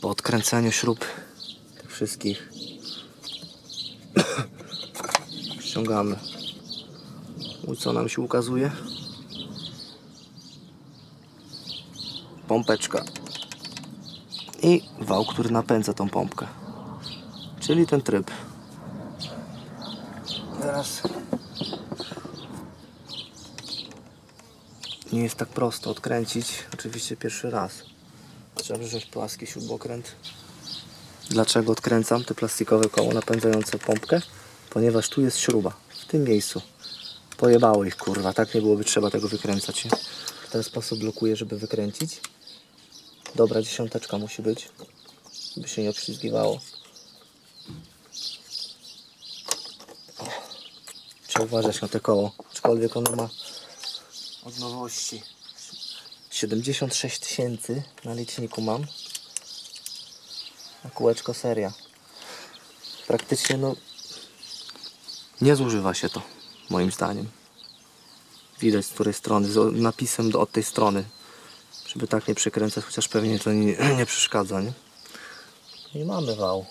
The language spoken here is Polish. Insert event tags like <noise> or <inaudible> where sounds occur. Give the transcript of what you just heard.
Po odkręceniu śrub tych wszystkich <coughs> ściągamy. I co nam się ukazuje? Pompeczka. I wał, który napędza tą pompkę. Czyli ten tryb. Teraz nie jest tak prosto odkręcić. Oczywiście pierwszy raz. Trzeba wziąć płaski śrubokręt. Dlaczego odkręcam te plastikowe koło napędzające pompkę? Ponieważ tu jest śruba. W tym miejscu. Pojebało ich kurwa. Tak nie byłoby trzeba tego wykręcać. W ten sposób blokuję, żeby wykręcić. Dobra dziesiąteczka musi być. By się nie obślizgiwało. Trzeba uważać na te koło. Aczkolwiek ono ma od nowości 76 tysięcy na liczniku mam. Na kółeczko seria. Praktycznie no nie zużywa się to moim zdaniem. Widać z której strony, z napisem do, od tej strony. Żeby tak nie przekręcać, chociaż pewnie to nie, <clears throat> nie przeszkadza, nie? No I mamy wał.